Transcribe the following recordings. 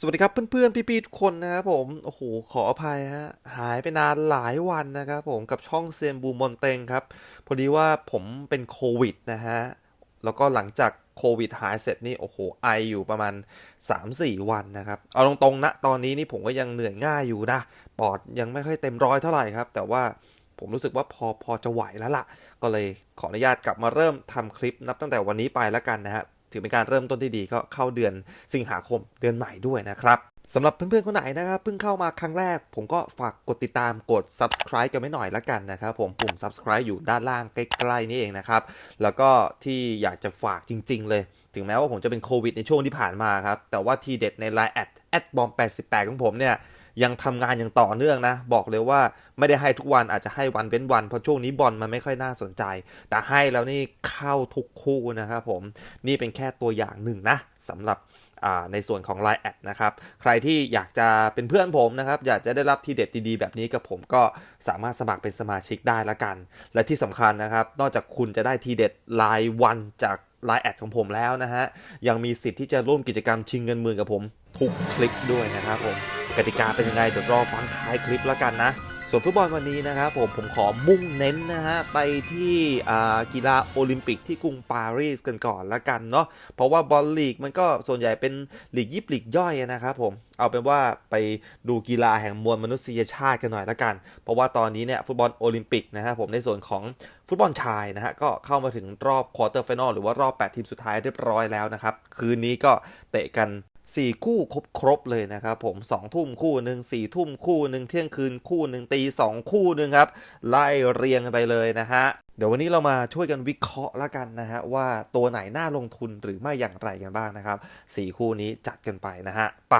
สวัสดีครับเพื่อนๆพี่ๆทุกคนนะครับผมโอ้โหขออภัยฮะหายไปนานหลายวันนะครับผมกับช่องเซียนบูมอนเตงครับพอดีว่าผมเป็นโควิดนะฮะแล้วก็หลังจากโควิดหายเสร็จนี่โอ้โหไออยู่ประมาณ 3-4 วันนะครับเอาตรงๆนะตอนนี้นี่ผมก็ยังเหนื่อยง่ายอยู่นะปอดยังไม่ค่อยเต็มร้อยเท่าไหร่ครับ แต่ว่าผมรู้สึกว่าพอพอจะไหวแล้วล่ะ ก็เลยขออนุญาตกลับมาเริ่มทำคลิปนับตั้งแต่วันนี้ไปแล้วกันนะฮะ ถือเป็นการเริ่มต้นที่ดีก็เข้าเดือนสิงหาคมเดือนใหม่ด้วยนะครับสำหรับเพื่อนๆคนไหนนะครับเพิ่งเข้ามาครั้งแรก ผมก็ฝากกดติดตามกด subscribe กันไม่หน่อยละกันนะครับผมปุ่ม subscribe อยู่ด้านล่างใกล้ๆนี่เองนะครับ แล้วก็ที่อยากจะฝากจริง ๆ เลย ถึงแม้ว่าผมจะเป็นโควิดในช่วงที่ผ่านมาครับ แต่ว่าทีเด็ดใน Line แอดแอดบอม88ของผมเนี่ย ยังทำงานอย่างต่อเนื่องนะ บอกเลยว่าไม่ได้ให้ทุกวันอาจจะให้วันเว้นวัน เพราะช่วงนี้บอลมันไม่ค่อยน่าสนใจ แต่ให้แล้วนี่เข้าทุกคู่นะครับผมนี่เป็นแค่ตัวอย่างหนึ่งนะสำหรับในส่วนของ Line แอดนะครับ ใครที่อยากจะเป็นเพื่อนผมนะครับ อยากจะได้รับทีเด็ดดีๆ แบบนี้กับผมก็สามารถสมัครเป็นสมาชิกได้ละกัน และที่สำคัญนะครับ นอกจากคุณจะได้ทีเด็ดรายวันจาก Line แอดของผมแล้วนะฮะ ยังมีสิทธิ์ที่จะร่วมกิจกรรมชิงเงินหมื่นกับผมทุกคลิปด้วยนะครับผมกติกาเป็นยังไงเดี๋ยวรอฟังท้ายคลิปแล้วกันนะ ส่วนฟุตบอลวันนี้นะครับผมผมขอมุ่งเน้นนะฮะ ไปที่กีฬาโอลิมปิกที่กรุงปารีสกันก่อนละกันเนาะเพราะว่าบอลลีกมันก็ส่วนใหญ่เป็นลีกยิบลีกย่อยนะครับผมเอาเป็นว่าไปดูกีฬาแห่งมวลมนุษยชาติกันหน่อยละกัน เพราะว่าตอนนี้เนี่ยฟุตบอลโอลิมปิกนะครับผมในส่วนของ ฟุตบอลชายนะฮะก็เข้ามาถึงรอบควอเตอร์ไฟนอลหรือว่ารอบ 8 ทีมสุดท้ายเรียบร้อยแล้วนะครับ คืนนี้ก็เตะกันสี่คู่ครบครบเลยนะครับผมสองทุ่มคู่หนึ่งสี่ทุ่มคู่หนึ่งเที่ยงคืนคู่หนึ่งตีสองคู่หนึ่งครับ ไล่เรียงกันไปเลยนะฮะ เดี๋ยววันนี้เรามาช่วยกันวิเคราะห์ละกันนะฮะ ว่าตัวไหนน่าลงทุนหรือไม่อย่างไรกันบ้างนะครับสี่คู่นี้จัดกันไปนะฮะไป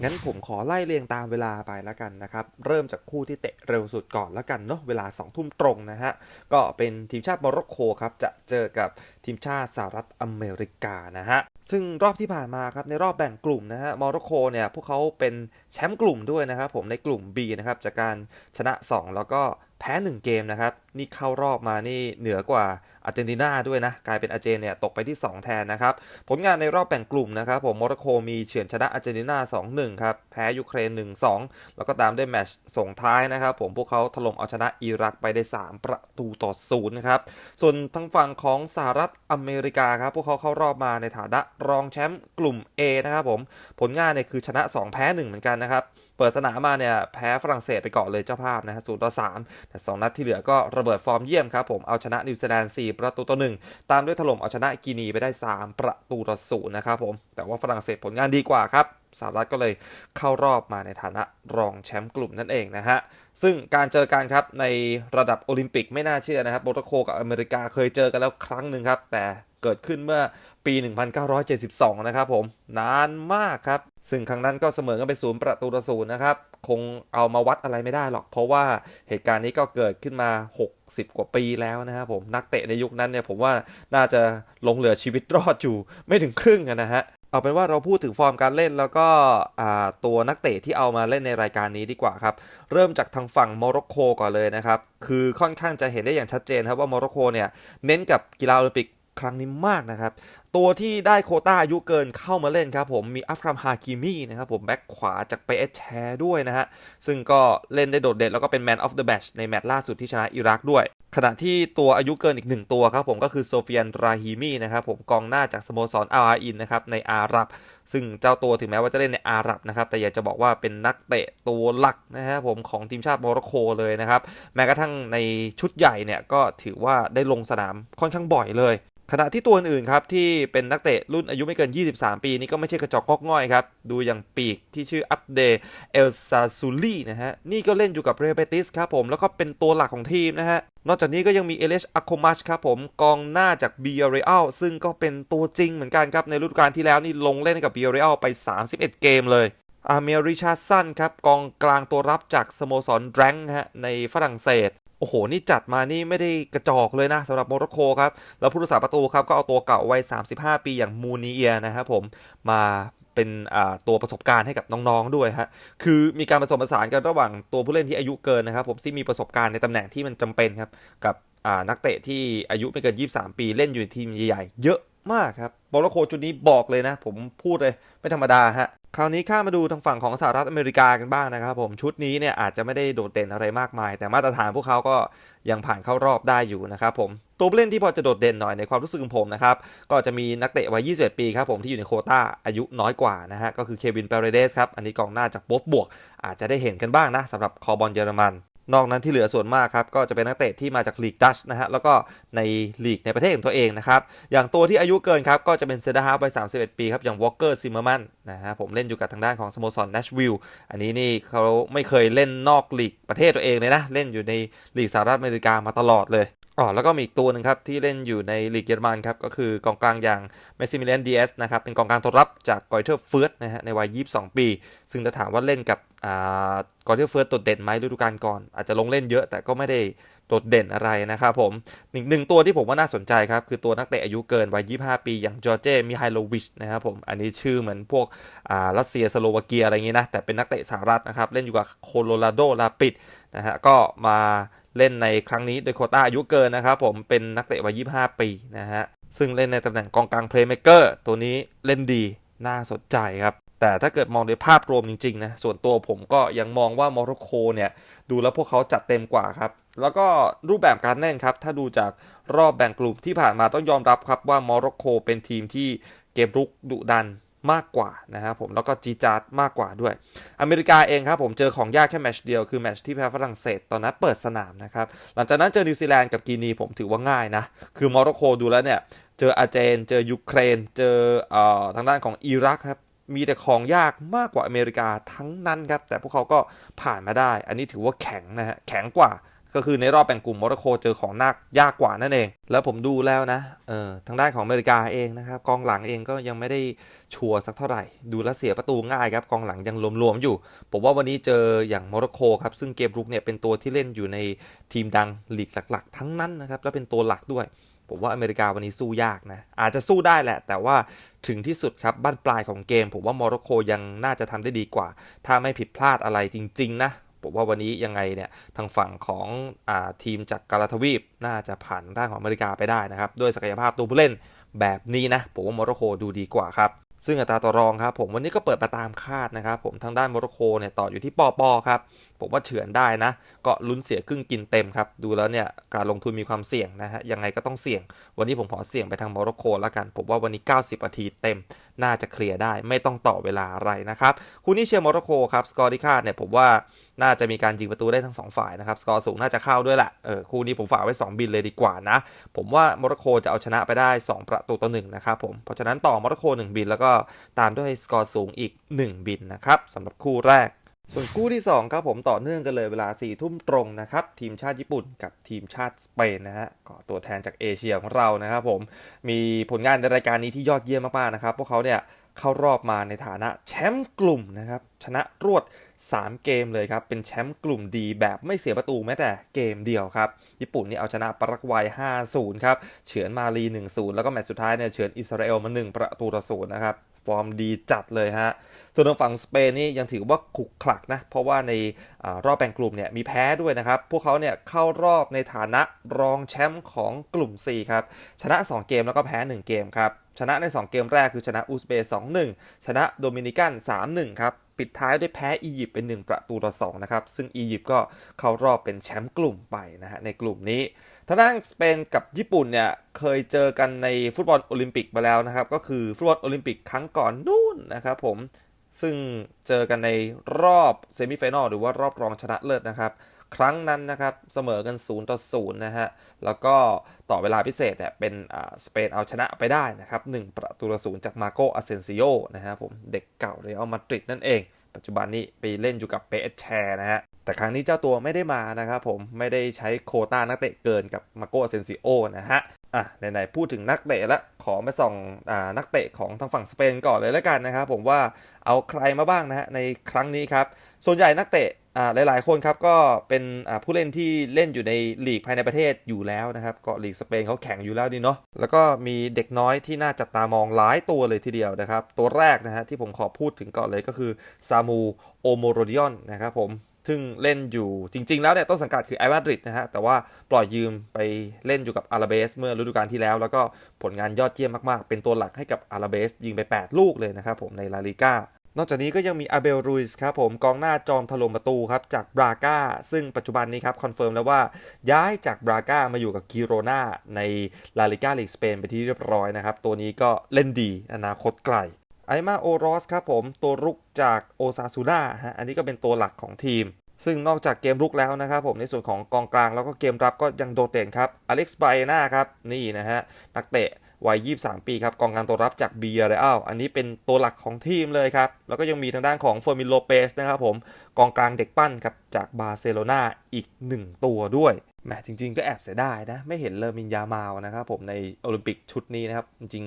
งั้นผมขอไล่เรียงตามเวลาไปแล้วกันนะครับ เริ่มจากคู่ที่เตะเร็วสุดก่อนแล้วกันเนาะเวลา 2 ทุ่มตรงนะฮะ ก็เป็นทีมชาติโมร็อกโกครับจะเจอกับทีมชาติสหรัฐอเมริกานะฮะ ซึ่งรอบที่ผ่านมาครับในรอบแบ่งกลุ่มนะฮะโมร็อกโกเนี่ยพวกเขาเป็นแชมป์กลุ่มด้วยนะครับผมในกลุ่ม B นะครับจากการชนะ 2 แล้วก็ แพ้1เกมนะครับ นี่เข้ารอบมานี่เหนือกว่าอาร์เจนตินาด้วยนะ กลายเป็นอาร์เจนเนี่ยตกไปที่ 2 แทนนะครับ ผลงานในรอบแบ่งกลุ่มนะครับ ผมโมร็อกโกมีเฉือนชนะอาร์เจนตินา 2-1 ครับ แพ้ยูเครน 1-2 แล้วก็ตามด้วยแมตช์ส่งท้ายนะครับ ผมพวกเขาถล่มเอาชนะอิรักไปได้ 3 ประตูต่อศูนย์นะครับ ส่วนทางฝั่งของสหรัฐอเมริกาครับ พวกเขาเข้ารอบมาในฐานะรองแชมป์กลุ่ม A นะครับผมผลงานเนี่ยคือชนะ 2 แพ้ 1 เหมือนกันนะครับ ปิดสนามมาเนี่ยแพ้ฝรั่งเศสไปก่อนเลยเจ้าภาพนะฮะศูนย์ต่อสามแต่สองนัดที่เหลือก็ระเบิดฟอร์มเยี่ยมครับผมเอาชนะนิวซีแลนด์4ประตูต่อหนึ่งตามด้วยถล่มเอาชนะกีนีไปได้ 3 ประตูต่อศูนย์นะครับผมแต่ว่าฝรั่งเศสผลงานดีกว่าครับสหรัฐก็เลยเข้ารอบมาในฐานะรองแชมป์กลุ่มนั่นเองนะฮะ ซึ่งการเจอกันครับในระดับโอลิมปิกไม่น่าเชื่อนะครับโมร็อกโกกับอเมริกาเคยเจอกันแล้วครั้งหนึ่งครับ แต่เกิดขึ้นเมื่อปี 1972 นะครับผม นานมากครับ ซึ่งครั้งนั้นก็เสมอกันไปศูนย์ประตูต่อศูนย์นะครับ คงเอามาวัดอะไรไม่ได้หรอก เพราะว่าเหตุการณ์นี้ก็เกิดขึ้นมา 60 กว่าปีแล้วนะครับผม นักเตะในยุคนั้นเนี่ยผมว่าน่าจะลงเหลือชีวิตรอดอยู่ไม่ถึงครึ่งนะฮะ เอาเป็นว่าเราพูดถึงฟอร์มการเล่นแล้วก็ตัวนักเตะที่เอามาเล่นในรายการนี้ดีกว่าครับ เริ่มจากทางฝั่งโมร็อกโกก่อนเลยนะครับ คือค่อนข้างจะเห็นได้อย่างชัดเจนครับว่าโมร็อกโกเนี่ยเน้นกับกีฬาโอลิมปิก ครั้งนี้มากนะครับ ตัวที่ได้โคต้าอายุเกินเข้ามาเล่นครับผมมีอัฟรามฮาคิมีนะครับผมแบ็กขวาจากเปเอชแชร์ด้วยนะฮะ ซึ่งก็เล่นได้โดดเด่นแล้วก็เป็นแมนออฟเดอะแมชในแมตช์ล่าสุดที่ชนะอิรักด้วย ขณะที่ตัวอายุเกินอีกหนึ่งตัวครับผมก็คือโซเฟียนราฮิมีนะครับผมกองหน้าจากสโมสรอาร์อินนะครับในอาหรับ ซึ่งเจ้าตัวถึงแม้ว่าจะเล่นในอาหรับนะครับแต่อยากจะบอกว่าเป็นนักเตะตัวหลักนะครับผมของทีมชาติโมร็อกโกเลยนะครับแม้กระทั่งในชุดใหญ่เนี่ยก็ถือว่าได้ลงสนามค่อนข้างบ่อยเลย ขณะที่ตัวอื่นครับที่เป็นนักเตะรุ่นอายุไม่เกิน 23 ปีนี่ก็ไม่ใช่กระจอกงอกง่อยครับ ดูอย่างปีกที่ชื่ออัปเดเอลซาซูลี่นะฮะ นี่ก็เล่นอยู่กับเรเบติสครับผม แล้วก็เป็นตัวหลักของทีมนะฮะ นอกจากนี้ก็ยังมีเอเลชอะโคมัชครับผม กองหน้าจากบีเรอัลซึ่งก็เป็นตัวจริงเหมือนกันครับ ในฤดูกาลที่แล้วนี่ลงเล่นกับบีเรอัลไป 31 เกมเลยอาเมริชาสันครับกองกลางตัวรับจากสโมสรแดรงฮะในฝรั่งเศส โอ้โห นี่จัดมานี่ไม่ได้กระจอกเลยนะสำหรับโมร็อกโกครับ แล้วผู้รักษาประตูครับ ก็เอาตัวเก่าวัย 35 ปีอย่างมูนีเอียนะครับผมมาเป็นตัวประสบการณ์ให้กับน้องๆด้วยฮะ คือมีการผสมผสานกันระหว่างตัวผู้เล่นที่อายุเกินนะครับผมที่มีประสบการณ์ในตำแหน่งที่มันจำเป็นครับ กับนักเตะที่อายุไม่เกิน 23 ปีเล่นอยู่ในทีมใหญ่ๆเยอะมากครับโมร็อกโกจุดนี้บอกเลยนะ ผมพูดเลยไม่ธรรมดาฮะ คราวนี้ข้ามาดูทางฝั่งของสหรัฐอเมริกากันบ้างนะครับผมชุดนี้เนี่ยอาจจะไม่ได้โดดเด่นอะไรมากมาย แต่มาตรฐานพวกเขาก็ยังผ่านเข้ารอบได้อยู่นะครับผมตัวผู้เล่นที่พอจะโดดเด่นหน่อยในความรู้สึกของผมนะครับก็จะมีนักเตะวัย 21 ปีครับผมที่อยู่ในโคต้าอายุน้อยกว่านะฮะก็คือเควินเปเรเดสครับอันนี้กองหน้าจากโบฟบวก อาจจะได้เห็นกันบ้างนะสำหรับคอบอลเยอรมัน นอกนั้นที่เหลือส่วนมากครับก็จะเป็นนักเตะที่มาจากลีกดัชนะฮะแล้วก็ในลีกในประเทศของตัวเองนะครับอย่างตัวที่อายุเกินครับก็จะเป็นเซดาฮาร์วัย31 ปีครับอย่างวอลเกอร์ซิมเมอร์แมนนะฮะผมเล่นอยู่กับทางด้านของสโมสร n นชวิลล์อันนี้นี่เขาไม่เคยเล่นนอกลีกประเทศตัวเองเลยนะเล่นอยู่ในลีกสหรัฐอเมริกามาตลอดเลยอ๋อแล้วก็มีอีกตัวหนึ่งครับที่เล่นอยู่ในลีกเยอรมันครับก็คือกองกลางอย่างเมซิมิเลียนดีเอสนะครับเป็นกองกลางตัวรับจากกอยเทอร์เฟิร์สนะฮะในวัย 22 ปี ซึ่งจะถามว่าเล่นกับ กอยเทอร์เฟิร์สโดดเด่นไหมฤดูกาลก่อน อาจจะลงเล่นเยอะแต่ก็ไม่ได้โดดเด่นอะไรนะครับผมหนึ่งหนึ่งตัวที่ผมว่าน่าสนใจครับ คือตัวนักเตะอายุเกินวัย 25 ปี อย่างจอร์เจมิไฮโลวิชนะครับผม อันนี้ชื่อเหมือนพวกรัสเซียสโลวาเกียอะไรอย่างงี้นะ แต่เป็นนักเตะสหรัฐนะครับ เล่นอยู่กับโคโลราโดลาปิดนะฮะก็มาเล่นในครั้งนี้โดยโคต้าอายุเกินนะครับผมเป็นนักเตะวัย 25 ปีนะฮะซึ่งเล่นในตำแหน่งกองกลางเพลย์เม k เกอร์ตัวนี้เล่นดีน่าสนใจครับ แต่ถ้าเกิดมองในภาพรวมจริงๆนะส่วนตัวผมก็ยังมองว่าโมร็อกโกเนี่ยดูแล้วพวกเขาจัดเต็มกว่าครับ แล้วก็รูปแบบการเล่นครับ ถ้าดูจากรอบแบ่งกลุ่มที่ผ่านมาต้องยอมรับครับว่าโมร็อกโกเป็นทีมที่เกมรุกดุดันมากกว่านะครับผมแล้วก็จีจาร์ดมากกว่าด้วย อเมริกาเองครับผมเจอของยากแค่แมตช์เดียวคือแมตช์ที่แพ้ฝรั่งเศสตอนนั้นเปิดสนามนะครับหลังจากนั้นเจอนิวซีแลนด์กับกีนีผมถือว่าง่ายนะคือโมร็อกโกดูแล้วเนี่ยเจออาเจน เจอยูเครน เจอเออทางด้านของอิรักครับ มีแต่ของยากมากกว่าอเมริกาทั้งนั้นครับ แต่พวกเขาก็ผ่านมาได้ อันนี้ถือว่าแข็งนะฮะ แข็งกว่า ก็คือในรอบแบ่งกลุ่มโมร็อกโกเจอของนักยากกว่านั่นเอง แล้วผมดูแล้วนะ เออ ทางด้านของอเมริกาเองนะครับ กองหลังเองก็ยังไม่ได้ชัวร์สักเท่าไหร่ ดูแลเสียประตูง่ายครับ กองหลังยังรวมๆอยู่ ผมว่าวันนี้เจออย่างโมร็อกโกครับ ซึ่งเกมรุกเนี่ยเป็นตัวที่เล่นอยู่ในทีมดังลีกหลัก ๆ ทั้งนั้นนะครับ แล้วเป็นตัวหลักด้วยผมว่าอเมริกาวันนี้สู้ยากนะ อาจจะสู้ได้แหละ แต่ว่า ถึงที่สุดครับบ้านปลายของเกม ผมว่าโมร็อกโกยังน่าจะทำได้ดีกว่า ถ้าไม่ผิดพลาดอะไรจริง ๆ นะผมว่าวันนี้ยังไงเนี่ยทางฝั่งของอทีมจากกาลาทวีปน่าจะผ่านด้านของอเมริกาไปได้นะครับ ด้วยศักยภาพตัวผู้เล่นแบบนี้นะผมว่าโมร็อกโกดูดีกว่าครับ ซึ่งอัตราต่อรองครับผมวันนี้ก็เปิดมาตามคาดนะครับผมทางด้านโมร็อกโกเนี่ยต่ออยู่ที่ปอปอครับผมว่าเฉือนได้นะ ก็ลุ้นเสียครึ่งกินเต็มครับ ดูแล้วเนี่ยการลงทุนมีความเสี่ยงนะฮะยังไงก็ต้องเสี่ยง วันนี้ผมขอเสี่ยงไปทางโมร็อกโกแล้วกัน ผมว่าวันนี้ 90นาทีเต็ม น่าจะเคลียร์ได้ไม่ต้องต่อเวลาอะไรนะครับคู่นี้เชียร์โมร็อกโกครับสกอร์ดิคาดเนี่ยผมว่า น่าจะมีการยิงประตูได้ทั้ง 2 ฝ่ายนะครับ สกอร์สูงน่าจะเข้าด้วยแหละ เออคู่นี้ผมฝากไว้ 2 บินเลยดีกว่านะ ผมว่าโมร็อกโกจะเอาชนะไปได้ 2 ประตูต่อหนึ่งนะครับผม เพราะฉะนั้นต่อโมร็อกโก1 บินแล้วก็ตามด้วยสกอร์สูงอีก 1 บินนะครับสำหรับคู่แรกส่วนคู่ที่ 2 ครับผมต่อเนื่องกันเลยเวลา4ทุ่มตรงนะครับ ทีมชาติญี่ปุ่นกับทีมชาติสเปนนะฮะก็ตัวแทนจากเอเชียของเรานะครับผมมีผลงานในรายการนี้ที่ยอดเยี่ยมมากๆนะครับ พวกเขาเนี่ยเข้ารอบมาในฐานะแชมป์กลุ่มนะครับ ชนะรวด3 เกมเลยครับ เป็นแชมป์กลุ่มดีแบบไม่เสียประตูแม้แต่เกมเดียวครับ ญี่ปุ่นนี่เอาชนะปารากวัย 5-0 ครับ เฉือนมาลี 1-0 แล้วก็แมตช์สุดท้ายเนี่ยเฉือนอิสราเอลมา 1 ประตูต่อศูนย์นะครับ ฟอร์มดีจัดเลยฮะ ส่วนทางฝั่งสเปนนี่ยังถือว่าขุกขลักนะ เพราะว่าในอารอบแบ่งกลุ่มเนี่ยมีแพ้ด้วยนะครับ พวกเขาเนี่ยเข้ารอบในฐานะรองแชมป์ของกลุ่ม 4 ครับ ชนะ 2 เกมแล้วก็แพ้ 1 เกมครับ ชนะใน 2 เกมแรกคือชนะอุซเบย์2-1 ชนะโดมินิกัน 3-1 ครับ ปิดท้ายด้วยแพ้อียิปต์เป็น 1 ประตูต่อ2นะครับ ซึ่งอียิปต์ก็เข้ารอบเป็นแชมป์กลุ่มไปนะฮะในกลุ่มนี้ทางด้านสเปนกับญี่ปุ่นเนี่ยเคยเจอกันในฟุตบอลโอลิมปิกมาแล้วนะครับ ก็คือฟุตบอลโอลิมปิกครั้งก่อนนู่นนะครับผมซึ่งเจอกันในรอบเซมิไฟแนลหรือว่ารอบรองชนะเลิศนะครับ ครั้งนั้นนะครับเสมอกัน 0 ต่อ 0 นะฮะ แล้วก็ต่อเวลาพิเศษเนี่ยเป็นสเปนเอาชนะไปได้นะครับ 1 ประตูต่อศูนย์จากมาโกอาเซนซิโอนะฮะผมเด็กเก่าเรอัลมาดริดนั่นเอง ปัจจุบันนี้ไปเล่นอยู่กับเปเอแชร์นะฮะ แต่ครั้งนี้เจ้าตัวไม่ได้มานะครับผมไม่ได้ใช้โคต้านักเตะเกินกับมาโกเซนซิโอนะฮะอะไหนๆพูดถึงนักเตะล้วขอมาส่องอ่านักเตะของทางฝั่งสเปนก่อนเลยแล้วกันนะครับผมว่าเอาใครมาบ้างนะฮะในครั้งนี้ครับส่วนใหญ่นักเตะ หลายๆ คนครับก็เป็นผู้เล่นที่เล่นอยู่ในลีกภายในประเทศอยู่แล้วนะครับก็ลีกสเปนเขาแข่งอยู่แล้วดีเนาะแล้วก็มีเด็กน้อยที่น่าจับตามองหลายตัวเลยทีเดียวนะครับ ตัวแรกนะฮะที่ผมขอพูดถึงก่อนเลยก็คือซามูโอโมโรดิออนนะครับผมซึ่งเล่นอยู่จริง ๆ แล้วเนี่ยต้นสังกัดคือไอมาดริดนะฮะแต่ว่าปล่อยยืมไปเล่นอยู่กับอาราเบสเมื่อฤดูกาลที่แล้ว แล้วก็ผลงานยอดเยี่ยมมากๆ เป็นตัวหลักให้กับอาราเบสยิงไป 8 ลูกเลยนะครับผมในลาลิก้า นอกจากนี้ก็ยังมีอาเบลรูสครับผมกองหน้าจอมถล่มประตูครับจากบราก้าซึ่งปัจจุบันนี้ครับคอนเฟิร์มแล้วว่าย้ายจากบราก้ามาอยู่กับกิโรนาในลาลิกาลีกสเปนไปที่เรียบร้อยนะครับ ตัวนี้ก็เล่นดีอนาคตไกลไอมาโอรอสครับผมตัวรุกจากโอซาซูน่าฮะอันนี้ก็เป็นตัวหลักของทีม ซึ่งนอกจากเกมรุกแล้วนะครับผมในส่วนของกองกลางแล้วก็เกมรับก็ยังโดดเด่นครับอเล็กซ์ไบนาครับนี่นะฮะนักเตะ วัย 23 ปีครับกองกลางตัวรับจากเบียร์เรอัลอันนี้เป็นตัวหลักของทีมเลยครับ แล้วก็ยังมีทางด้านของเฟอร์มิโลเปสนะครับผมกองกลางเด็กปั้นครับจากบาร์เซโลนาอีก 1 ตัวด้วยแหมจริง ๆ ก็แอบเสียดายนะ ไม่เห็นเลอมินยามาวนะครับผมในโอลิมปิกชุดนี้นะครับ จริง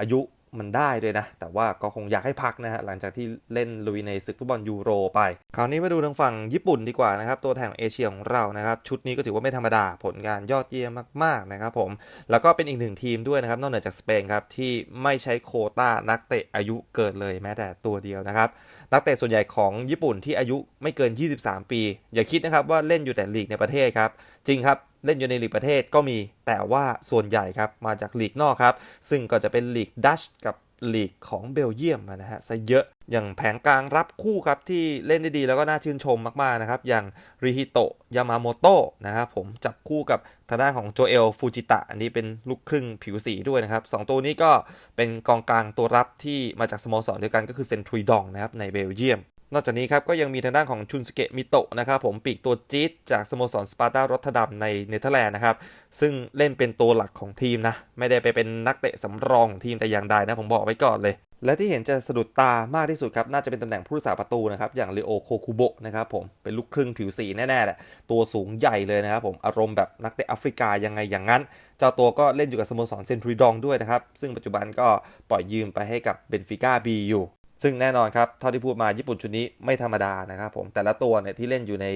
อายุ มันได้ด้วยนะ แต่ว่าก็คงอยากให้พักนะฮะหลังจากที่เล่นลุยในศึกฟุตบอลยูโรไป คราวนี้มาดูทางฝั่งญี่ปุ่นดีกว่านะครับ ตัวแทนของเอเชียของเรานะครับ ชุดนี้ก็ถือว่าไม่ธรรมดาผลงานยอดเยี่ยมมากๆนะครับผม แล้วก็เป็นอีกหนึ่งทีมด้วยนะครับ นอกเหนือจากสเปนครับ ที่ไม่ใช้โคต้านักเตะอายุเกินเลยแม้แต่ตัวเดียวนะครับนักเตะส่วนใหญ่ของญี่ปุ่นที่อายุไม่เกิน 23 ปี อย่าคิดนะครับว่าเล่นอยู่แต่ลีกในประเทศครับจริงครับ เล่นอยู่ในลีกประเทศก็มีแต่ว่าส่วนใหญ่ครับมาจากลีกนอกครับ ซึ่งก็จะเป็นลีกดัชกับลีกของเบลเยียมนะฮะซะเยอะอย่างแผงกลางรับคู่ครับที่เล่นได้ดีแล้วก็น่าชื่นชมมาก ๆ นะครับ อย่างริฮิโตะยามาโมโตะนะครับผมจับคู่กับทางด้านของโจเอลฟูจิตะ อันนี้เป็นลูกครึ่งผิวสีด้วยนะครับสองตัวนี้ก็เป็นกองกลางตัวรับที่มาจากสโมสรเดียวกันก็คือเซนทรีดองนะครับในเบลเยียม นอกจากนี้ครับก็ยังมีทางด้านของชุนสเกะมิโตะนะครับผมปีกตัวจี๊ดจากสโมสรสปาร์ตารอตเทอร์ดัมในเนเธอร์แลนด์นะครับซึ่งเล่นเป็นตัวหลักของทีมนะ ไม่ได้ไปเป็นนักเตะสำรองของทีมแต่อย่างใดนะผมบอกไว้ก่อนเลย และที่เห็นจะสะดุดตามากที่สุดครับ น่าจะเป็นตำแหน่งผู้รักษาประตูนะครับ อย่างเลโอโคคุโบะนะครับผมเป็นลูกครึ่งผิวสีแน่ๆแหละตัวสูงใหญ่เลยนะครับผมอารมณ์แบบนักเตะแอฟริกายังไงอย่างนั้นเจ้าตัวก็เล่นอยู่กับสโมสรเซนทรีดองด้วยนะครับซึ่งปัจจุบันก็ปล่อยยืมไปให้กับเบนฟิก้าบีอยู่ ซึ่งแน่นอนครับ เท่าที่พูดมาญี่ปุ่นชุดนี้ไม่ธรรมดานะครับผมแต่ละตัวเนี่ยที่เล่นอยู่ใน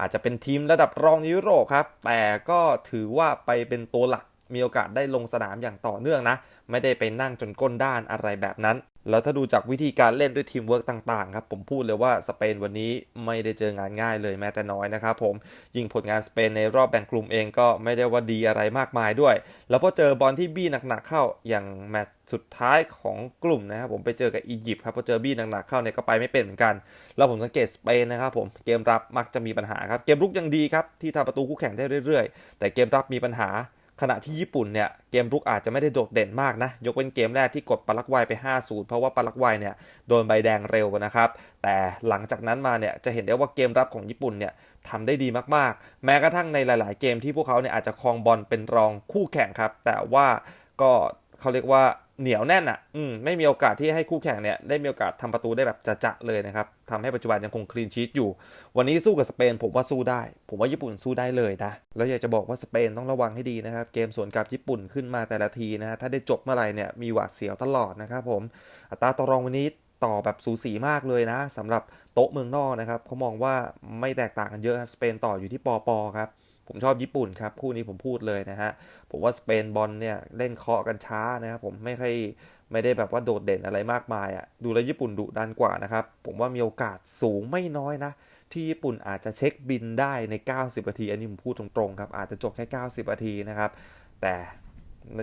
อาจจะเป็นทีมระดับรองในยุโรปครับ แต่ก็ถือว่าไปเป็นตัวหลักมีโอกาสได้ลงสนามอย่างต่อเนื่องนะ ไม่ได้ไปนั่งจนก้นด้านอะไรแบบนั้น แล้วถ้าดูจากวิธีการเล่นด้วยทีมเวิร์กต่างๆครับผมพูดเลยว่าสเปนวันนี้ไม่ได้เจองานง่ายเลยแม้แต่น้อยนะครับผมยิงผลงานสเปนในรอบแบ่งกลุ่มเองก็ไม่ได้ว่าดีอะไรมากมายด้วย แล้วพอเจอบอลที่บี้หนักๆเข้าอย่างแมตช์สุดท้ายของกลุ่มนะครับผมไปเจอกับอียิปต์ครับพอเจอบี้หนักๆเข้าเนี่ยก็ไปไม่เป็นเหมือนกัน แล้วผมสังเกตสเปนนะครับผมเกมรับมักจะมีปัญหาครับเกมรุกยังดีครับที่ทำประตูคู่แข่งได้เรื่อยๆ แต่เกมรับมีปัญหา ขณะที่ญี่ปุ่นเนี่ยเกมรุกอาจจะไม่ได้โดดเด่นมากนะ ยกเว้นเกมแรกที่กดปารักวัยไป 5-0 เพราะว่าปารักวัยเนี่ยโดนใบแดงเร็วนะครับ แต่หลังจากนั้นมาเนี่ยจะเห็นได้ว่าเกมรับของญี่ปุ่นเนี่ยทำได้ดีมากๆ แม้กระทั่งในหลาย ๆ เกมที่พวกเขาเนี่ยอาจจะครองบอลเป็นรองคู่แข่งครับ แต่ว่าก็เขาเรียกว่า เหนียวแน่นอะ อืม ไม่มีโอกาสที่ให้คู่แข่งเนี่ย ได้มีโอกาสทำประตูได้แบบจะๆเลยนะครับทำให้ปัจจุบันยังคงคลีนชีตอยู่ วันนี้สู้กับสเปนผมว่าสู้ได้ ผมว่าญี่ปุ่นสู้ได้เลยนะ แล้วอยากจะบอกว่าสเปนต้องระวังให้ดีนะครับ เกมสวนกลับญี่ปุ่นขึ้นมาแต่ละทีนะฮะ ถ้าได้จบเมื่อไหร่เนี่ย มีหวาดเสียวตลอดนะครับผม อัตราต่อรองวันนี้ต่อแบบสูสีมากเลยนะสำหรับโต๊ะเมืองนอกนะครับเขามองว่าไม่แตกต่างกันเยอะ สเปนต่ออยู่ที่ปอปอครับ ผมชอบญี่ปุ่นครับ คู่นี้ผมพูดเลยนะฮะ ผมว่าสเปนบอลเนี่ยเล่นเคาะกันช้านะครับผมไม่ค่อยไม่ได้แบบว่าโดดเด่นอะไรมากมายอะดูแลญี่ปุ่นดุดันกว่านะครับ ผมว่ามีโอกาสสูงไม่น้อยนะ ที่ญี่ปุ่นอาจจะเช็คบินได้ใน 90นาที อันนี้ผมพูดตรงๆครับ อาจจะจบแค่ 90นาทีนะครับ แต่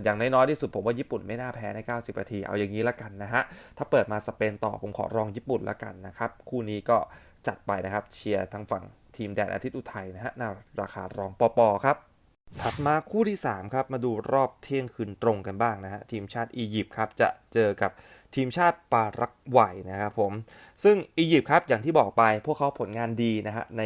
อย่างน้อยๆที่สุดผมว่าญี่ปุ่นไม่น่าแพ้ใน 90นาที เอาอย่างนี้ละกันนะฮะ ถ้าเปิดมาสเปนต่อผมขอรองญี่ปุ่นละกันนะครับ คู่นี้ก็จัดไปนะครับเชียร์ทางฝั่ง ทีมแดนอาทิตย์อุทัยนะฮะน่าราคารองปอปอครับ ถัดมาคู่ที่ 3 ครับ มาดูรอบเที่ยงคืนตรงกันบ้างนะฮะทีมชาติอียิปต์ครับจะเจอกับทีมชาติปารักวัยนะครับผม ซึ่งอียิปต์ครับอย่างที่บอกไปพวกเขาผลงานดีนะฮะใน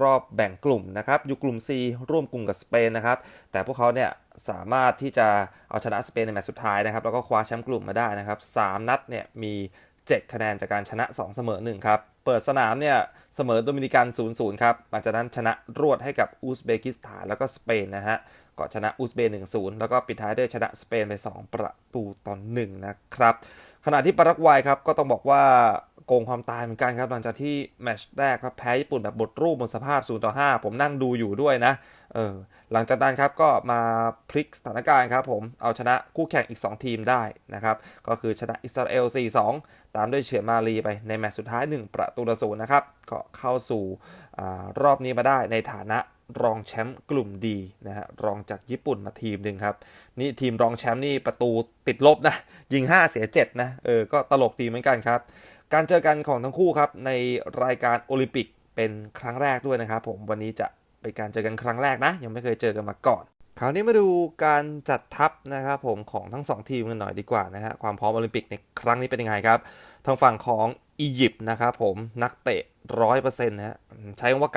รอบแบ่งกลุ่มนะครับอยู่กลุ่ม C ร่วมกลุ่มกับสเปนนะครับ แต่พวกเขาเนี่ยสามารถที่จะเอาชนะสเปนในแมตช์สุดท้ายนะครับ แล้วก็คว้าแชมป์กลุ่มมาได้นะครับ 3 นัดเนี่ยมี 7 คะแนนจากการชนะ 2 เสมอ1ครับ เปิดสนามเนี่ยเสมอโดมินิกัน 0-0 ครับ หลังจากนั้นชนะรวดให้กับอุซเบกิสถานแล้วก็สเปนนะฮะก็ชนะอุซเบย์1-0 แล้วก็ปิดท้ายด้วยชนะสเปนไป 2 ประตูต่อ1นะครับ ขณะที่ปารากวัยครับก็ต้องบอกว่าโกงความตายเหมือนกันครับ หลังจากที่แมตช์แรกครับแพ้ญี่ปุ่นแบบบทรูปบนสภาพ0ต่อ5ผมนั่งดูอยู่ด้วยนะเออหลังจากนั้นครับก็มาพลิกสถานการณ์ครับผมเอาชนะคู่แข่งอีก 2 ทีมได้นะครับ ก็คือชนะอิสราเอล 4-2 ตามด้วยเฉือนมาลีไปในแมตช์สุดท้าย 1 ประตูต่อศูนย์นะครับก็เข้าสู่อรอบนี้มาได้ในฐานะรองแชมป์กลุ่มดีนะฮะรองจากญี่ปุ่นมาทีมหนึ่งครับ นี่ทีมรองแชมป์นี่ประตูติดลบนะ ยิง 5 เสีย 7 นะ เออ ก็ตลกดีเหมือนกันครับ การเจอกันของทั้งคู่ครับ ในรายการโอลิมปิกเป็นครั้งแรกด้วยนะครับผมวันนี้จะเป็นการเจอกันครั้งแรกนะ ยังไม่เคยเจอกันมาก่อน คราวนี้มาดูการจัดทัพนะครับผมของทั้ง 2 ทีมกันหน่อยดีกว่านะฮะความพร้อมโอลิมปิกในครั้งนี้เป็นยังไงครับ ทางฝั่งของอียิปต์นะครับผมนักเตะร้อยเปอร์เซ็นต์นะฮะใช้คำว่า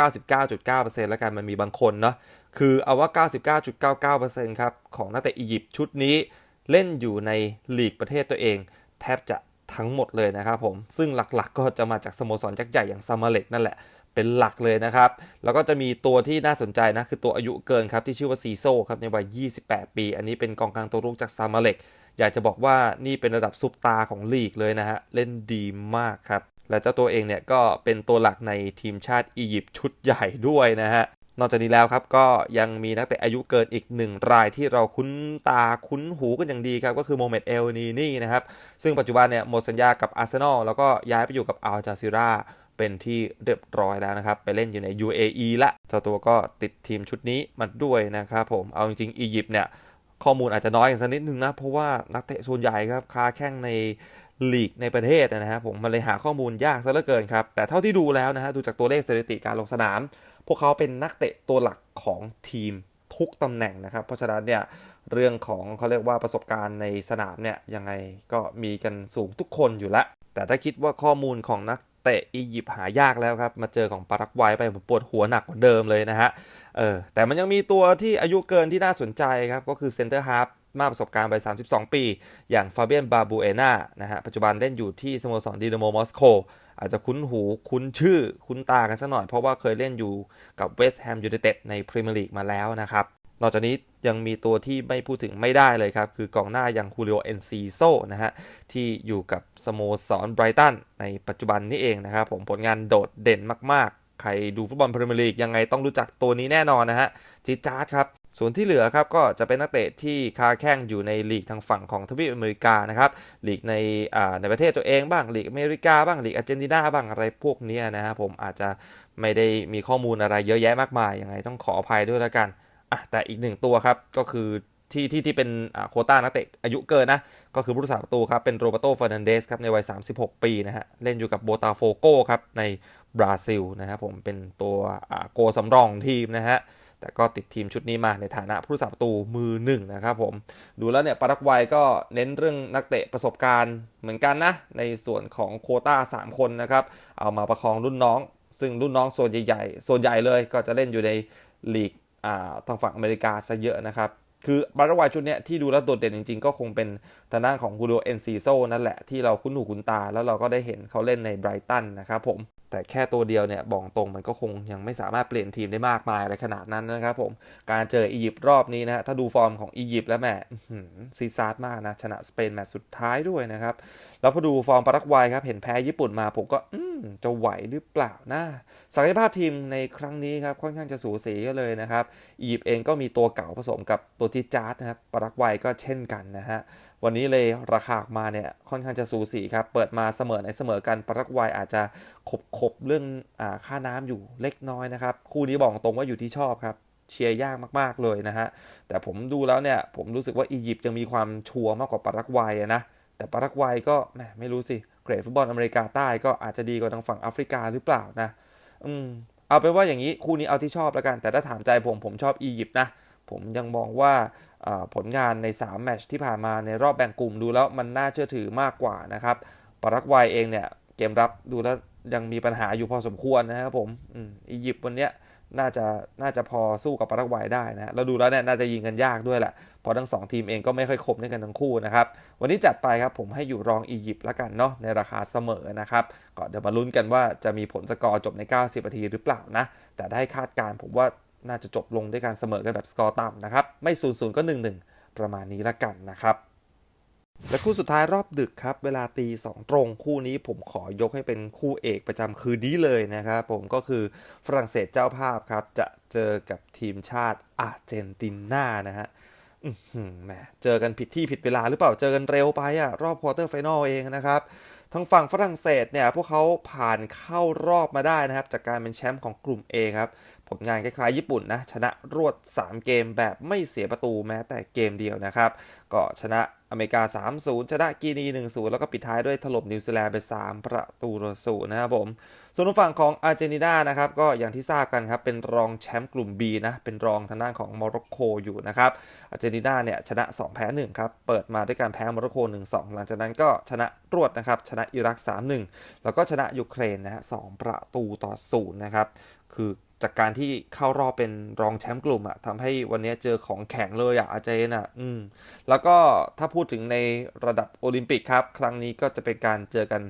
99.9%แล้วกันมันมีบางคนเนาะคือเอาว่า 99.99%ครับของนักเตะอียิปต์ชุดนี้เล่นอยู่ในลีกประเทศตัวเอง แทบจะทั้งหมดเลยนะครับผมซึ่งหลักๆก็จะมาจากสโมสรยักษ์ใหญ่อย่างซามาเล็กนั่นแหละ เป็นหลักเลยนะครับ แล้วก็จะมีตัวที่น่าสนใจนะ คือตัวอายุเกินครับ ที่ชื่อว่าซีโซครับ ในวัย 28 ปี อันนี้เป็นกองกลางตัวรุกจากซามาเล็ก อยากจะบอกว่านี่เป็นระดับซุปตาของลีกเลยนะฮะ เล่นดีมากครับ และเจ้าตัวเองเนี่ยก็เป็นตัวหลักในทีมชาติอียิปต์ชุดใหญ่ด้วยนะฮะนอกจากนี้แล้วครับก็ยังมีนักเตะอายุเกินอีกหนึ่งรายที่เราคุ้นตาคุ้นหูกันอย่างดีครับ ก็คือโมเมดเอลนีนี่นะครับ ซึ่งปัจจุบันเนี่ยหมดสัญญากับอาร์เซนอลแล้วก็ย้ายไปอยู่กับอัลจาซิรา เป็นที่เรียบร้อยแล้วนะครับ ไปเล่นอยู่ใน UAE ละเจ้าตัวก็ติดทีมชุดนี้มาด้วยนะครับผม เอาจริงๆอียิปต์เนี่ย ข้อมูลอาจจะน้อยกันสักนิดนึงนะ เพราะว่านักเตะส่วนใหญ่ครับค้าแข่งในลีกในประเทศนะครับผมมันเลยหาข้อมูลยากซะเหลือเกินครับ แต่เท่าที่ดูแล้วนะฮะดูจากตัวเลขสถิติการลงสนาม พวกเขาเป็นนักเตะตัวหลักของทีมทุกตำแหน่งนะครับ เพราะฉะนั้นเนี่ยเรื่องของเขาเรียกว่าประสบการณ์ในสนามเนี่ยยังไงก็มีกันสูงทุกคนอยู่แล้วแต่ถ้าคิดว่าข้อมูลของนัก เตะอียิปต์หายากแล้วครับ มาเจอของปารากวัยไปปวดหัวหนักกว่าเดิมเลยนะฮะเออแต่มันยังมีตัวที่อายุเกินที่น่าสนใจครับ ก็คือเซนเตอร์ฮาร์ฟมากประสบการณ์ไป 32 ปี อย่างฟาเบียนบาบูเอนานะฮะปัจจุบันเล่นอยู่ที่สโมสรดีนาโมมอสโกอาจจะคุ้นหูคุ้นชื่อคุ้นตากันสักหน่อย เพราะว่าเคยเล่นอยู่กับเวสต์แฮมยูไนเต็ดในพรีเมียร์ลีกมาแล้วนะครับ นอกจากนี้ยังมีตัวที่ไม่พูดถึงไม่ได้เลยครับ คือกองหน้าอย่างคูริโอเอนซีโซนะฮะ ที่อยู่กับสโมสรไบรตันในปัจจุบันนี้เองนะครับผมผลงานโดดเด่นมากๆ ใครดูฟุตบอลพรีเมียร์ลีกยังไงต้องรู้จักตัวนี้แน่นอนนะฮะจิจาร์ดครับ ส่วนที่เหลือครับก็จะเป็นนักเตะที่คาแข่งอยู่ในลีกทางฝั่งของทวีปอเมริกานะครับลีกในในประเทศตัวเองบ้างลีกอเมริกาบ้างลีกอาร์เจนตินาบ้างอะไรพวกนี้นะครับผมอาจจะไม่ได้มีข้อมูลอะไรเยอะแยะมากมายยังไงต้องขออภัยด้วยแล้วกัน อะแต่อีกหนึ่งตัวครับก็คือที่ที่ที่เป็นโคต้านักเตะอายุเกินนะ ก็คือผู้รักษาประตูครับ เป็นโรเบโตเฟอร์นันเดสครับ ในวัย 36 ปีนะฮะ เล่นอยู่กับโบตาโฟโกครับ ในบราซิลนะครับผมเป็นตัวโกสำรองทีมนะฮะ แต่ก็ติดทีมชุดนี้มาในฐานะผู้รักษาประตูมือหนึ่งนะครับผม ดูแล้วเนี่ยปารากวัยก็เน้นเรื่องนักเตะประสบการณ์เหมือนกันนะ ในส่วนของโคต้า 3 คนนะครับ เอามาประคองรุ่นน้อง ซึ่งรุ่นน้องส่วนใหญ่ๆส่วนใหญ่เลยก็จะเล่นอยู่ในลีก ทางฝั่งอเมริกาซะเยอะนะครับ คือบาร์วายชุดเนี้ยที่ดูแล้วโดดเด่นจริงๆ ก็คงเป็นทางด้านของกูโดเอนซีโซนั่นแหละที่เราคุ้นหูคุ้นตา แล้วเราก็ได้เห็นเขาเล่นในไบรตันนะครับผม แต่แค่ตัวเดียวเนี่ยบอกตรงมันก็คงยังไม่สามารถเปลี่ยนทีมได้มากมายอะไรขนาดนั้นนะครับผมการเจออียิปต์รอบนี้นะฮะถ้าดูฟอร์มของอียิปต์แล้วแหมซีซาร์มากนะชนะสเปนแมตช์สุดท้ายด้วยนะครับแล้วพอดูฟอร์มปารากวัยครับเห็นแพ้ญี่ปุ่นมาผมก็อืมจะไหวหรือเปล่านะศักยภาพทีมในครั้งนี้ครับค่อนข้างจะสูสีกันเลยนะครับอียิปต์เองก็มีตัวเก่าผสมกับตัวที่จาร์ดนะครับปารากวัยก็เช่นกันนะฮะ วันนี้เลยราคาออกมาเนี่ยค่อนข้างจะสูสีครับ เปิดมาเสมอในเสมอกันปารากวัยอาจจะขบขบเรื่องอ่าค่าน้ำอยู่เล็กน้อยนะครับ คู่นี้บอกตรงว่าอยู่ที่ชอบครับเชียร์ยากมากๆเลยนะฮะ แต่ผมดูแล้วเนี่ย ผมรู้สึกว่าอียิปต์ยังมีความชัวร์มากกว่าปารากวัยนะ แต่ปารากวัยก็แหมไม่รู้สิเกรดฟุตบอลอเมริกาใต้ก็อาจจะดีกว่าทางฝั่งแอฟริกาหรือเปล่านะ อืม เอาเป็นว่าอย่างนี้คู่นี้เอาที่ชอบแล้วกัน แต่ถ้าถามใจผมผมชอบอียิปต์นะ ผมยังมองว่า ผลงานใน 3 แมตช์ที่ผ่านมาในรอบแบ่งกลุ่มดูแล้วมันน่าเชื่อถือมากกว่านะครับปารากวัยเองเนี่ยเกมรับดูแล้วยังมีปัญหาอยู่พอสมควรนะครับผมอียิปต์วันเนี้ยน่าจะน่าจะพอสู้กับปารากวัยได้นะเราดูแล้วเนี่ยน่าจะยิงกันยากด้วยแหละเพราะทั้ง 2 ทีมเองก็ไม่ค่อยคมด้วยกันทั้งคู่นะครับวันนี้จัดไปครับผมให้อยู่รองอียิปต์ล้วกันเนาะในราคาเสมอนะครับก็เดี๋ยวมาลุ้นกันว่าจะมีผลสกอร์จบใน 90นาทีหรือเปล่านะแต่ได้คาดการผมว่า น่าจะจบลงด้วยการเสมอกันแบบสกอร์ต่ำนะครับ ไม่0ูนย์ก็ 1-1 ประมาณนี้ละกันนะครับ และคู่สุดท้ายรอบดึกครับ เวลาตีสองตรงคู่นี้ผมขอยกให้เป็นคู่เอกประจำคืนนี้เลยนะครับ ผมก็คือฝรั่งเศสเจ้าภาพครับ จะเจอกับทีมชาติอาร์เจนตินานะฮะแหมเจอกันผิดที่ผิดเวลาหรือเปล่าเจอกันเร็วไปอะรอบควอเตอร์ไฟนอลเองนะครับทางฝั่งฝรั่งเศสเนี่ยพวกเขาผ่านเข้ารอบมาได้นะครับ จากการเป็นแชมป์ของกลุ่ม A ครับ ผลงานคล้ายๆญี่ปุ่นนะ ชนะรวด 3 เกมแบบไม่เสียประตูแม้แต่เกมเดียวนะครับ ก็ชนะอเมริกา 3-0 ชนะกีนี 1-0 แล้วก็ปิดท้ายด้วยถล่มนิวซีแลนด์ไป 3 ประตูต่อศูนย์นะครับผม ส่วนฝั่งของอาร์เจนตินานะครับ ก็อย่างที่ทราบกันครับ เป็นรองแชมป์กลุ่ม B นะ เป็นรองทางด้านของโมร็อกโกอยู่นะครับ อาร์เจนตินาเนี่ยชนะ 2 แพ้ 1 ครับ เปิดมาด้วยการแพ้โมร็อกโก 1-2 หลังจากนั้นก็ชนะรวดนะครับ ชนะอิรัก 3-1 แล้วก็ชนะยูเครนนะฮะ 2 ประตูต่อศูนย์นะครับ คือ จากการที่เข้ารอบเป็นรองแชมป์กลุ่มอะทำให้วันนี้เจอของแข็งเลยอะอาเจนอะอืมแล้วก็ถ้าพูดถึงในระดับโอลิมปิกครับ ครั้งนี้ก็จะเป็นการเจอกัน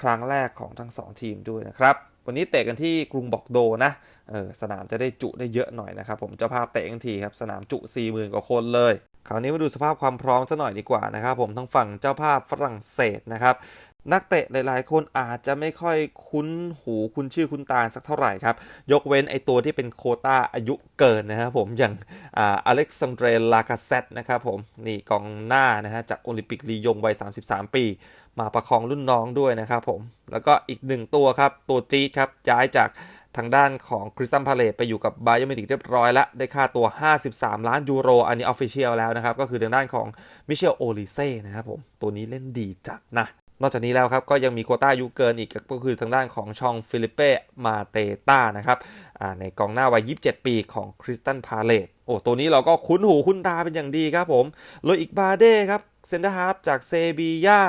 ครั้งแรกของทั้ง 2 ทีมด้วยนะครับ วันนี้เตะกันที่กรุงบอกโดนะเออสนามจะได้จุได้เยอะหน่อยนะครับ ผมเจ้าภาพเตะกันทีครับ สนามจุ 40,000 กว่าคนเลย คราวนี้มาดูสภาพความพร้อมซะหน่อยดีกว่านะครับ ผมทั้งฝั่งเจ้าภาพฝรั่งเศสนะครับ นักเตะหลาย ๆ คนอาจจะไม่ค่อยคุ้นหูคุ้นชื่อคุ้นตาสักเท่าไหร่ครับ ยกเว้นไอตัวที่เป็นโคต้าอายุเกินนะครับผม อย่างอเล็กซานเดรลากาเซตนะครับผม นี่กองหน้านะฮะจากโอลิมปิกลียงวัย 33 ปี มาประคองรุ่นน้องด้วยนะครับผม แล้วก็อีกหนึ่งตัวครับ ตัวจีดครับย้ายจากทางด้านของคริสตันพาเลตไปอยู่กับบาเยอร์มินิกเรียบร้อยแล้ว ได้ค่าตัว 53 ล้านยูโร อันนี้ออฟฟิเชียลแล้วนะครับ ก็คือทางด้านของมิเชลโอลิเซ่นะครับผม ตัวนี้เล่นดีจัดนะ นอกจากนี้แล้วครับก็ยังมีโควต้าอายุเกินอีกก็คือทางด้านของชองฟิลิเป้มาเตต้านะครับในกองหน้าวัย 27 ปีของคริสตันพาเลตโอ้ตัวนี้เราก็คุ้นหูคุ้นตาเป็นอย่างดีครับผมโลอิกบาเด้ครับเซนเตอร์ฮาร์ฟจากเซบียา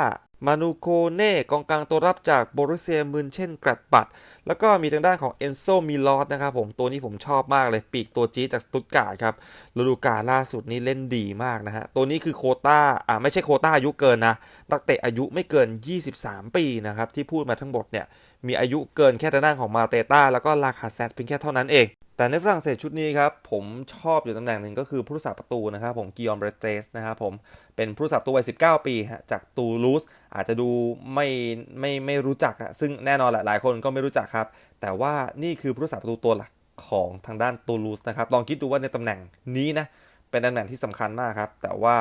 มานูโคเน่กองกลางตัวรับจากโบรุเซียมืนเช่นกรัดบัตแล้วก็มีทางด้านของเอนโซมิลอสนะครับผมตัวนี้ผมชอบมากเลยปีกตัวจีจากสตุตการ์ดครับฤดูกาลล่าสุดนี้เล่นดีมากนะฮะ ตัวนี้คือโคต้าอ่าไม่ใช่โคต้าอายุเกินนะนักเตะอายุไม่เกิน 23 ปีนะครับ ที่พูดมาทั้งหมดเนี่ย มีอายุเกินแค่ทางด้านของมาเตต้าแล้วก็ลาคาเซตเพียงแค่เท่านั้นเองแต่ในฝรั่งเศสชุดนี้ครับผมชอบอยู่ตำแหน่งหนึ่งก็คือผู้รักษาประตูนะครับผมกิออมเบรเตสนะครับผมเป็นผู้รักษาประตูวัย 19 ปีฮะจากตูลูส อาจจะดูไม่ไม่ไม่รู้จักอะซึ่งแน่นอนแหละหลายคนก็ไม่รู้จักครับ แต่ว่านี่คือผู้รักษาประตูตัวหลักของทางด้านตูลูสนะครับ ลองคิดดูว่าในตำแหน่งนี้นะเป็นตำแหน่งที่สำคัญมากครับ แต่ว่า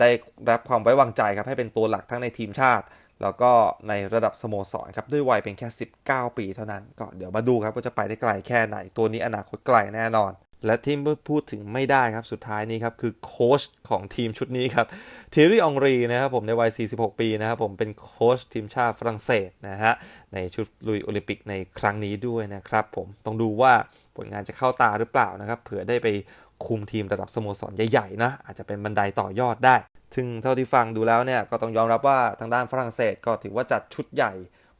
ได้รับความไว้วางใจครับให้เป็นตัวหลักทั้งในทีมชาติ แล้วก็ในระดับสโมสรครับด้วยวัยเป็นแค่ 19 ปีเท่านั้น ก็เดี๋ยวมาดูครับว่าจะไปได้ไกลแค่ไหน ตัวนี้อนาคตไกลแน่นอน และที่พูดถึงไม่ได้ครับสุดท้ายนี้ครับคือโค้ชของทีมชุดนี้ครับทีรีองรีนะครับผมในวัย 46 ปีนะครับผมเป็นโค้ชทีมชาติฝรั่งเศสนะฮะในชุดลุยโอลิมปิกในครั้งนี้ด้วยนะครับผมต้องดูว่าผลงานจะเข้าตาหรือเปล่านะครับเผื่อได้ไปคุมทีมระดับสโมสรใหญ่ๆนะอาจจะเป็นบันไดต่อยอดได้ ซึ่งเท่าที่ฟังดูแล้วเนี่ยก็ต้องยอมรับว่าทางด้านฝรั่งเศสก็ถือว่าจัดชุดใหญ่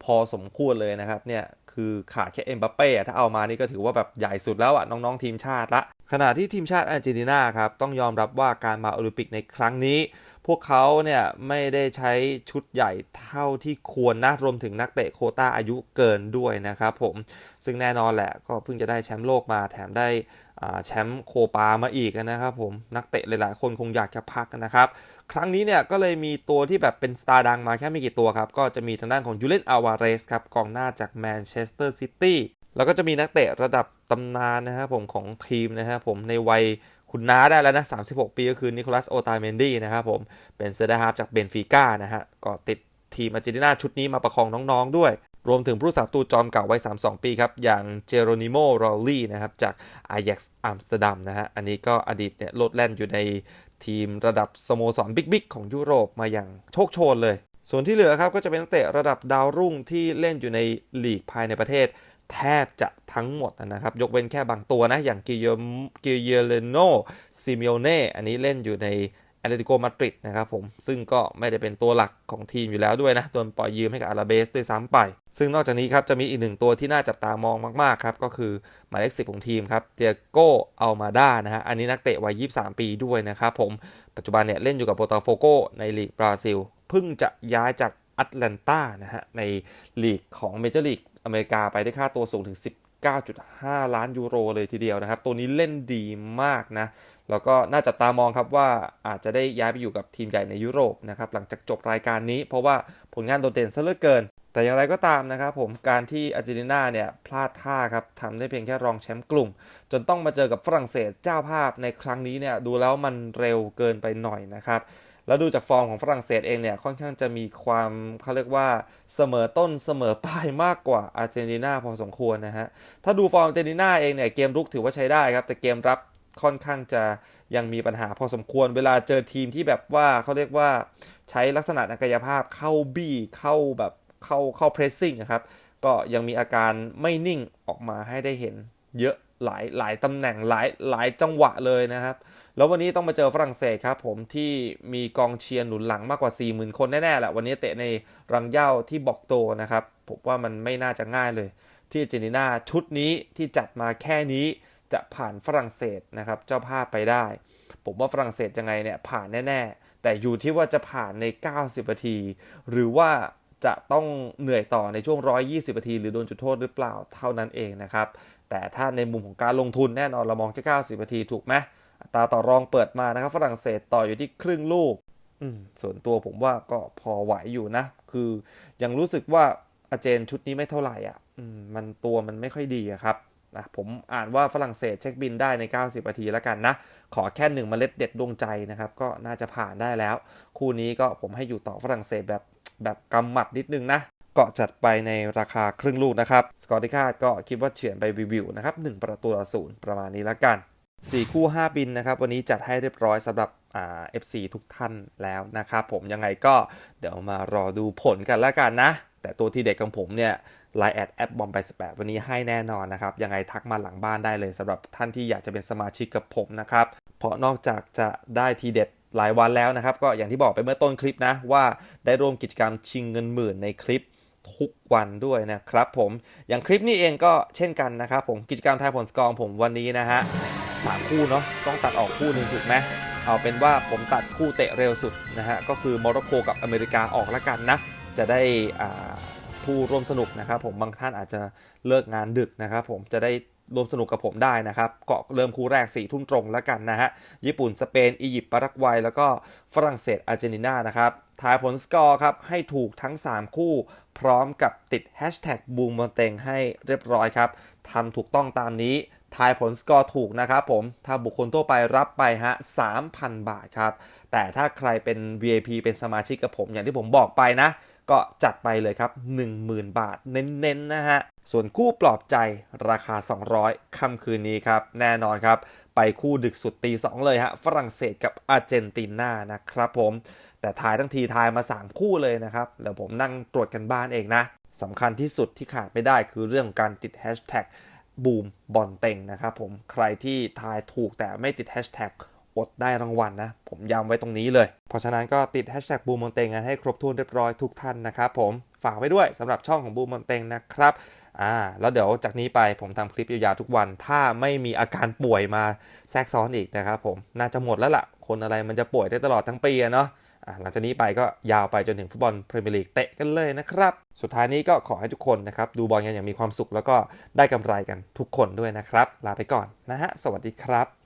พอสมควรเลยนะครับเนี่ย คือขาดแค่เอ็มบัปเป้ถ้าเอามานี่ก็ถือว่าแบบใหญ่สุดแล้วอะน้องๆทีมชาติละ ขณะที่ทีมชาติอาร์เจนตินาครับ ต้องยอมรับว่าการมาโอลิมปิกในครั้งนี้ พวกเขาเนี่ยไม่ได้ใช้ชุดใหญ่เท่าที่ควรนะรวมถึงนักเตะโคต้าอายุเกินด้วยนะครับผมซึ่งแน่นอนแหละก็เพิ่งจะได้แชมป์โลกมาแถมได้ แชมป์โคปามาอีกนะครับผมนักเตะหลายๆ คนคงอยากจะพักนะครับ ครั้งนี้เนี่ยก็เลยมีตัวที่แบบเป็นสตาร์ดังมาแค่ไม่กี่ตัวครับ ก็จะมีทางด้านของยูเลนอาวาเรสครับกองหน้าจากแมนเชสเตอร์ซิตี้แล้วก็จะมีนักเตะระดับตำนานนะครับผมของทีมนะครับผมในวัยคุณน้าได้แล้วนะ 36 ปีก็คือนิโคลัสโอตาเมนดี้นะครับผมเป็นเซเดอร์ฮาร์จากเบนฟิก้านะฮะก็ติดทีมอาร์เจนตินาชุดนี้มาประคองน้องๆด้วย รวมถึงผู้สาตูจอมเก่าวัย 32 ปีครับ อย่างเจโรนิโมรอลลี่นะครับ จากอายักซ์อัมสเตอร์ดัมนะฮะ อันนี้ก็อดีตเนี่ยโลดแล่นอยู่ในทีมระดับสโมสรบิ๊กๆ ของยุโรปมาอย่างโชคโชนเลย ส่วนที่เหลือครับก็จะเป็นนักเตะระดับดาวรุ่งที่เล่นอยู่ในลีกภายในประเทศ แทบจะทั้งหมดนะครับ ยกเว้นแค่บางตัวนะ อย่างกิเยกิเยเลโนซิเมโอเน่ อันนี้เล่นอยู่ใน แอตเลติโกมาดริดนะครับผม ซึ่งก็ไม่ได้เป็นตัวหลักของทีมอยู่แล้วด้วยนะโดนปล่อยยืมให้กับอาราเบสด้วยซ้ำไป ซึ่งนอกจากนี้ครับ จะมีอีกหนึ่งตัวที่น่าจับตามองมากๆครับ ก็คือหมายเลขสิบของทีมครับเตียโกอัลมาดานะฮะ อันนี้นักเตะวัย 23 ปีด้วยนะครับผม ปัจจุบันเนี่ยเล่นอยู่กับโปรตาโฟโกในลีกบราซิล เพิ่งจะย้ายจากแอตแลนตานะฮะในลีกของเมเจอร์ลีกอเมริกาไปได้ค่าตัวสูงถึง 19.5 ล้านยูโรเลยทีเดียวนะครับ ตัวนี้เล่นดีมากนะ แล้วก็น่าจับตามองครับว่าอาจจะได้ย้ายไปอยู่กับทีมใหญ่ในยุโรปนะครับหลังจากจบรายการนี้ เพราะว่าผลงานโดดเด่นซะเหลือเกิน แต่อย่างไรก็ตามนะครับผมการที่อาร์เจนตินาเนี่ยพลาดท่าครับทำได้เพียงแค่รองแชมป์กลุ่ม จนต้องมาเจอกับฝรั่งเศสเจ้าภาพในครั้งนี้เนี่ยดูแล้วมันเร็วเกินไปหน่อยนะครับแล้วดูจากฟอร์มของฝรั่งเศสเองเนี่ยค่อนข้างจะมีความเขาเรียกว่าเสมอต้นเสมอปลายมากกว่าอาร์เจนตินาพอสมควรนะฮะถ้าดูฟอร์มอาร์เจนตินาเองเนี่ยเกมรุกถือว่าใช้ได้ครับแต่เกมรับ ค่อนข้างจะยังมีปัญหาพอสมควร เวลาเจอทีมที่แบบว่าเขาเรียกว่าใช้ลักษณะกายภาพเข้าบี้เข้าแบบเข้าเข้าเพรสซิ่งครับ ก็ยังมีอาการไม่นิ่งออกมาให้ได้เห็นเยอะหลายหลายตำแหน่งหลายหลายจังหวะเลยนะครับ แล้ววันนี้ต้องมาเจอฝรั่งเศสครับผมที่มีกองเชียร์หนุนหลังมากกว่า 40,000 คนแน่ๆแหละวันนี้เตะในรังเย้าที่บอกโตนะครับผมว่ามันไม่น่าจะง่ายเลย ที่เจนตินาชุดนี้ที่จัดมาแค่นี้ จะผ่านฝรั่งเศสนะครับเจ้าภาพไปได้ ผมว่าฝรั่งเศสยังไงเนี่ยผ่านแน่ ๆ แต่อยู่ที่ว่าจะผ่านใน 90นาที หรือว่าจะต้องเหนื่อยต่อในช่วง 120นาที หรือโดนจุดโทษหรือเปล่าเท่านั้นเองนะครับ แต่ถ้าในมุมของการลงทุนแน่นอนเรามองแค่90นาทีถูกไหมอัตราต่อรองเปิดมานะครับ ฝรั่งเศสต่ออยู่ที่ครึ่งลูกอืมส่วนตัวผมว่าก็พอไหวอยู่นะ คือยังรู้สึกว่าอาเจนชุดนี้ไม่เท่าไหร่อะอืมมันตัวมันไม่ค่อยดีอะครับ นะผมอ่านว่าฝรั่งเศสเช็คบินได้ใน 90นาทีแล้วกันนะ ขอแค่หนึ่งเมล็ดเด็ดดวงใจนะครับ ก็น่าจะผ่านได้แล้ว คู่นี้ก็ผมให้อยู่ต่อฝรั่งเศสแบบแบบกำหมัดนิดนึงนะก็จัดไปในราคาครึ่งลูกนะครับ สกอร์ที่คาดก็คิดว่าเฉือนไปวิวๆนะครับ1ประตูต่อศูนย์ประมาณนี้แล้วกัน 4 คู่ 5 บินนะครับ วันนี้จัดให้เรียบร้อยสำหรับอ่า FC ทุกท่านแล้วนะครับผมยังไงก็เดี๋ยวมารอดูผลกันแล้วกันนะ แต่ตัวที่เด็ดของผมเนี่ย ไลน์แอดแอปบอมไป18วันนี้ให้แน่นอนนะครับ ยังไงทักมาหลังบ้านได้เลยสำหรับท่านที่อยากจะเป็นสมาชิกกับผมนะครับ เพราะนอกจากจะได้ทีเด็ดหลายวันแล้วนะครับ ก็อย่างที่บอกไปเมื่อต้นคลิปนะ ว่าได้ร่วมกิจกรรมชิงเงินหมื่นในคลิปทุกวันด้วยนะครับผมอย่างคลิปนี้เองก็เช่นกันนะครับผมกิจกรรมทายผลสกอร์ของผมวันนี้นะฮะสามคู่เนาะต้องตัดออกคู่หนึ่งถูกไหมเอาเป็นว่าผมตัดคู่เตะเร็วสุดนะฮะก็คือโมร็อกโกกับอเมริกาออกละกันนะ จะได้อ่า ผู้ร่วมสนุกนะครับผมบางท่านอาจจะเลิกงานดึกนะครับผมจะได้ร่วมสนุกกับผมได้นะครับ เก็เริ่มคู่แรก4ี่ทุ่มตรงแล้วกันนะฮะ ญี่ปุ่น สเปน อียิปต์ปารากวัย แล้วก็ฝรั่งเศส อาร์เจนตินานะครับ ทายผลสกอร์ครับ ให้ถูกทั้ง 3 คู่ พร้อมกับติดแฮชแท็กบูมบอลเตงให้เรียบร้อยครับ ทำถูกต้องตามนี้ ทายผลสกอร์ถูกนะครับผม ถ้าบุคคลทั่วไปรับไปฮะ 3,000 บาทครับ แต่ถ้าใครเป็น VIP เป็นสมาชิกกับผมอย่างที่ผมบอกไปนะ ก็จัดไปเลยครับ 10,000 บาทเน้นๆนะฮะ ส่วนคู่ปลอบใจราคา 200ค่ำคืนนี้ครับ แน่นอนครับ ไปคู่ดึกสุดตี 2 เลยฮะ ฝรั่งเศสกับอาร์เจนตินานะครับผม แต่ทายทั้งทีทายมา 3 คู่เลยนะครับ แล้วผมนั่งตรวจกันบ้านเองนะสำคัญที่สุดที่ขาดไม่ได้คือเรื่องของการติดแฮชแท็กบูมบอลเต็งนะครับผม ใครที่ทายถูกแต่ไม่ติดแฮชแท็ก อดได้รางวัลนะ ผมย้ำไว้ตรงนี้เลย เพราะฉะนั้นก็ติดแฮชแท็กบูมบอลเตงกันให้ครบถ้วนเรียบร้อยทุกท่านนะครับผมฝากไว้ด้วยสำหรับช่องของบูมบอลเตงนะครับอ่าแล้วเดี๋ยวจากนี้ไปผมทำคลิปยาวๆทุกวัน ถ้าไม่มีอาการป่วยมาแทรกซ้อนอีกนะครับผมน่าจะหมดแล้วล่ะ คนอะไรมันจะป่วยได้ตลอดทั้งปีเนาะอะหลังจากนี้ไปก็ยาวไปจนถึงฟุตบอลพรีเมียร์ลีกเตะกันเลยนะครับ สุดท้ายนี้ก็ขอให้ทุกคนนะครับ ดูบอลกันอย่างมีความสุขแล้วก็ได้กำไรกันทุกคนด้วยนะครับ ลาไปก่อนนะฮะ สวัสดีครับ